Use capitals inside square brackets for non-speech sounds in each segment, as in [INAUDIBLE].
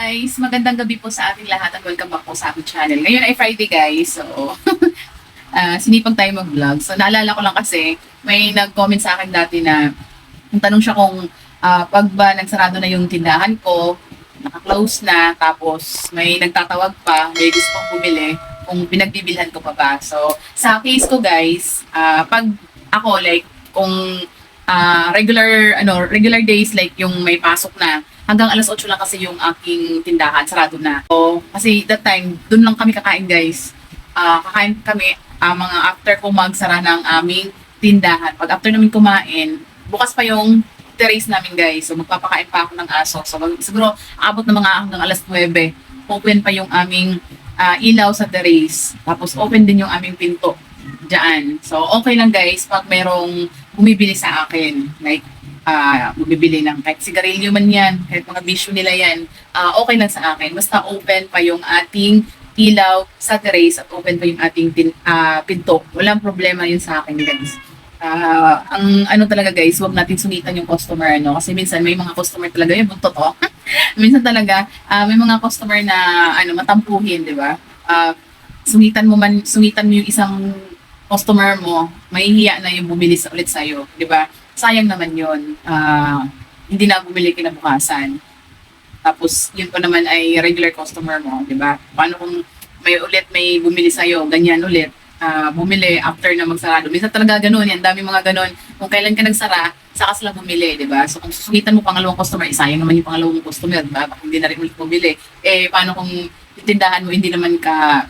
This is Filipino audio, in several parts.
Guys, magandang gabi po sa ating lahat at welcome back po sa ating channel. Ngayon ay Friday guys, so [LAUGHS] ah, sinipag tayo mag-vlog. So naalala ko lang kasi may nag-comment sa akin dati na yung tanong siya kung ah, pag ba nagsarado na yung tindahan ko, naka-close na, tapos may nagtatawag pa, may gusto kong bumili, kung pinagbibilhan ko pa ba. So sa case ko guys, ah, pag ako like kung ah, regular ano regular days like yung may pasok na hanggang alas 8 lang kasi yung aking tindahan sarado na. So, kasi that time doon lang kami kakain guys. Ah, kakain kami ah, mga after ko magsara ng aming tindahan. Pag after namin kumain, bukas pa yung terrace namin guys. So magpapakain pa ako ng aso. So mag- siguro abot na mga hanggang alas 9. Open pa yung aming ah, ilaw sa terrace. Tapos open din yung aming pinto dyan. So, okay lang guys pag merong bumibili sa akin. Like, ah bumibili ng kahit sigarilyo man yan, kahit mga bisyo nila yan, ah, okay lang sa akin. Basta open pa yung ating ilaw sa terrace at open pa yung ating tin, ah, pinto. Walang problema yun sa akin guys. Ah, ang ano talaga guys, wag natin sunitan yung customer ano kasi minsan may mga customer talaga yung buntot oh. [LAUGHS] minsan talaga ah, may mga customer na ano matampuhin, 'di ba? Ah, sungitan mo man sungitan mo yung isang customer mo, mahihiya na yung bumili sa ulit sa'yo, di ba? Sayang naman yun. Ah, hindi na bumili kinabukasan. Tapos, yun pa naman ay regular customer mo, di ba? Paano kung may ulit may bumili sa'yo, ganyan ulit, ah, bumili after na magsarado. Minsan talaga ganun, yan, dami mga ganun. Kung kailan ka nagsara, saka sila bumili, di ba? So, kung susugitan mo pangalawang customer, eh, sayang naman yung pangalawang customer, di ba? Baka hindi na rin ulit bumili. Eh, paano kung tindahan mo, hindi naman ka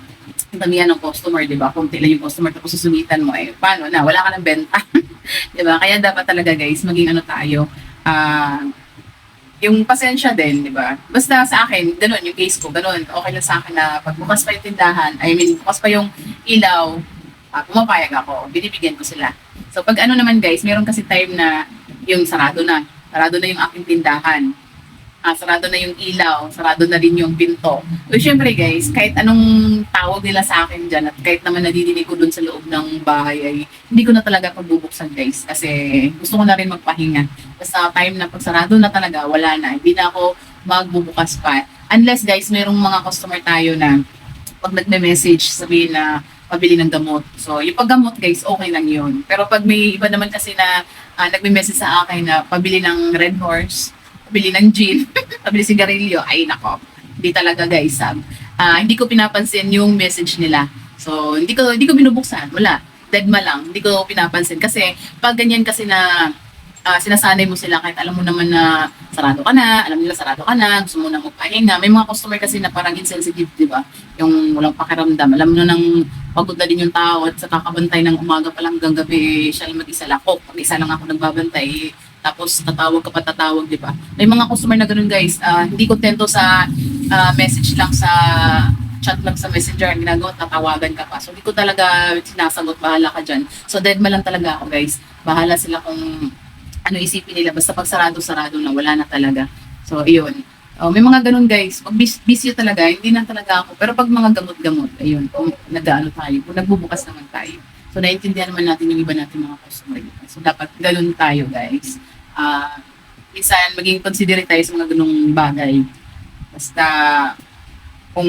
damihan ng customer, di ba? Kunti lang yung customer, tapos susugitan mo, eh, paano na? Wala ka ng benta. [LAUGHS] di ba? Kaya dapat talaga, guys, maging ano tayo, ah, yung pasensya din, di ba? Basta sa akin, ganun, yung case ko, ganun, okay lang sa akin na pag bukas pa yung tindahan, I mean, bukas pa yung ilaw, uh, pumapayag ako, binibigyan ko sila. So, pag ano naman guys, meron kasi time na yung sarado na, sarado na yung aking tindahan, ah, sarado na yung ilaw, sarado na rin yung pinto. So, syempre guys, kahit anong tawag nila sa akin dyan, at kahit naman nadidinig ko dun sa loob ng bahay, ay hindi ko na talaga pagbubuksan guys, kasi gusto ko na rin magpahinga. Basta time na pag sarado na talaga, wala na. Hindi na ako magbubukas pa. Unless guys, merong mga customer tayo na pag nagme-message, sabihin na pabili ng gamot. So, yung paggamot guys, okay lang yun. Pero pag may iba naman kasi na ah, nagme-message sa akin na pabili ng Red Horse, pabili ng gin, [LAUGHS] pabili sigarilyo, ay nako, hindi talaga guys. Sab. Ah, hindi ko pinapansin yung message nila. So, hindi ko hindi ko binubuksan. Wala. Deadma lang. Hindi ko pinapansin. Kasi, pag ganyan kasi na ah, sinasanay mo sila kahit alam mo naman na sarado ka na, alam nila sarado ka na, gusto mo na magpahinga. May mga customer kasi na parang insensitive, di ba? Yung walang pakiramdam. Alam mo na nang pagod na din yung tao at sa kakabantay ng umaga pa lang hanggang gabi, siya lang mag-isa lakok. Mag-isa lang ako nagbabantay. Tapos tatawag ka pa tatawag, di ba? May mga customer na ganun guys, ah, hindi kontento sa ah, message lang sa chat lang sa messenger, ang ginagawa, tatawagan ka pa. So, hindi ko talaga sinasagot, bahala ka dyan. So, dead lang talaga ako, guys. Bahala sila kung ano isipin nila. Basta pag sarado-sarado na, wala na talaga. So, iyon. Oh, may mga ganun, guys. Pag busy talaga, hindi na talaga ako. Pero pag mga gamot-gamot, ayun, kung nag-ano tayo, kung nagbubukas naman tayo. So, naiintindihan naman natin yung iba natin mga customer. So, dapat ganun tayo, guys. Ah, minsan, maging considerate tayo sa mga ganung bagay. Basta, kung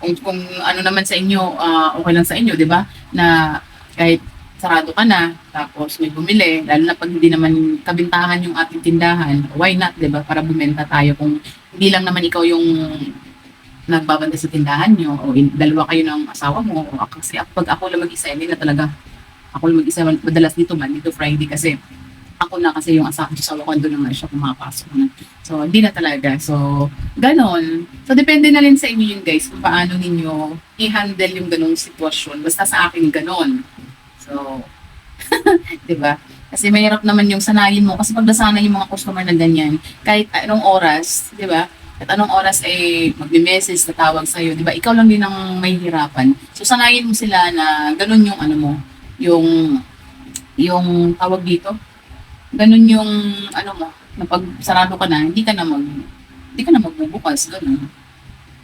kung, kung ano naman sa inyo, ah, okay lang sa inyo, di ba? Na kahit sarado ka na, tapos may bumili, lalo na pag hindi naman kabintahan yung ating tindahan, why not, di ba? Para bumenta tayo kung hindi lang naman ikaw yung nagbabanda sa tindahan nyo, o in, dalawa kayo ng asawa mo, o kasi pag ako lang mag-isa, hindi na talaga ako lang mag-isa, madalas dito man, dito Friday kasi ako na kasi yung asawa, ko doon na nga siya pumapasok na. So, hindi na talaga. So, ganon. So, depende na rin sa inyo yun guys kung paano ninyo i-handle yung ganong sitwasyon. Basta sa akin ganon. So, [LAUGHS] di ba? Kasi mahirap naman yung sanayin mo. Kasi pag nasanay yung mga customer na ganyan, kahit anong oras, di ba? Kahit anong oras eh magme-message, tatawag sa'yo, di ba? Ikaw lang din ang mahihirapan. So, sanayin mo sila na ganun yung ano mo, yung yung tawag dito, ganun yung ano mo, na pag sarado ka na, hindi ka na mag hindi ka na magbubukas, ganun.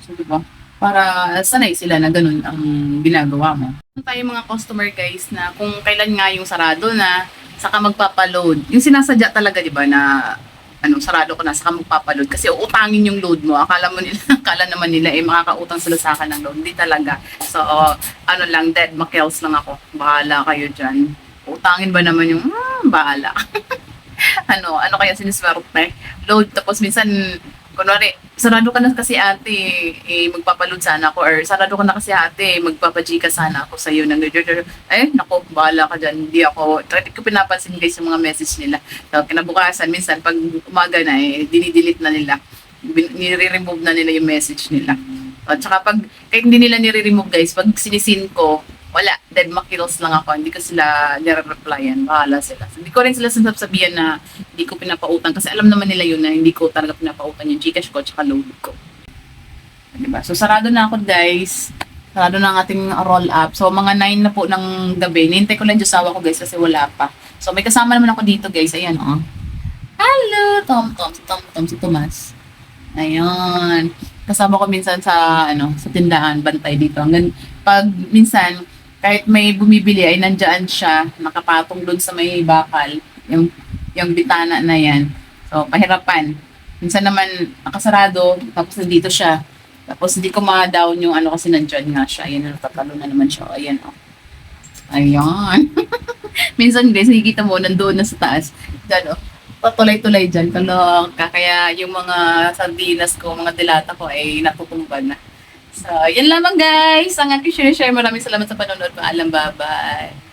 So, di ba? Para sanay sila na ganun ang ginagawa mo. Tayo mga customer guys na kung kailan nga yung sarado na, saka magpapaload. Yung sinasadya talaga, di ba, na ano, sarado ko na, saka magpapaload. Kasi uutangin yung load mo. Akala mo nila, [LAUGHS] akala naman nila, eh, makakautang sila sa akin ng load. Hindi talaga. So, ano lang, dead makels lang ako. Bahala kayo dyan. Utangin ba naman yung, hmm, bahala. [LAUGHS] ano, ano kaya siniswerte? Load, tapos minsan, kunwari, sarado ka na kasi ate, eh, magpapaload sana ako, or sarado ka na kasi ate, magpapajika sana ako sa'yo. Nang, eh, nako, bahala ka dyan. Hindi ako, hindi ko pinapansin guys yung mga message nila. So, kinabukasan, minsan, pag umaga na, eh, dinidelete na nila. Nire-remove na nila yung message nila. At saka pag, kahit hindi nila nire-remove guys, pag sinisin ko, wala, dead makills lang ako. Hindi ko sila nire-replyan. Bahala sila. Hindi ko rin sila sinasabihan na hindi ko pinapautang kasi alam naman nila yun na hindi ko talaga pinapautang yung Gcash ko at saka load ko. Diba? So, sarado na ako guys. Sarado na ang ating roll up. So, mga 9 na po ng gabi. Nintay ko lang yung sawa ko guys kasi wala pa. So, may kasama naman ako dito guys. Ayan, oh. Hello! Tom, Tom, si Tom, Tom, si Tomas. Ayan. Kasama ko minsan sa, ano, sa tindahan, bantay dito. Hanggang, pag minsan, kahit may bumibili ay nandyan siya, nakapatong doon sa may bakal, yung, yung bitana na yan. So, pahirapan. Minsan naman, nakasarado, tapos nandito siya. Tapos hindi ko ma-down yung ano kasi nandyan nga siya. Ayan, natatalo na naman siya. Ayan, oh. Ayan. [LAUGHS] Minsan guys, nakikita mo, nandoon na sa taas. Diyan, oh. Patulay-tulay dyan. Kaloka. Kaya yung mga sardinas ko, mga dilata ko ay natutumba na. So, yan lamang guys. Ang aking share. Maraming salamat sa panonood. Paalam, bye-bye.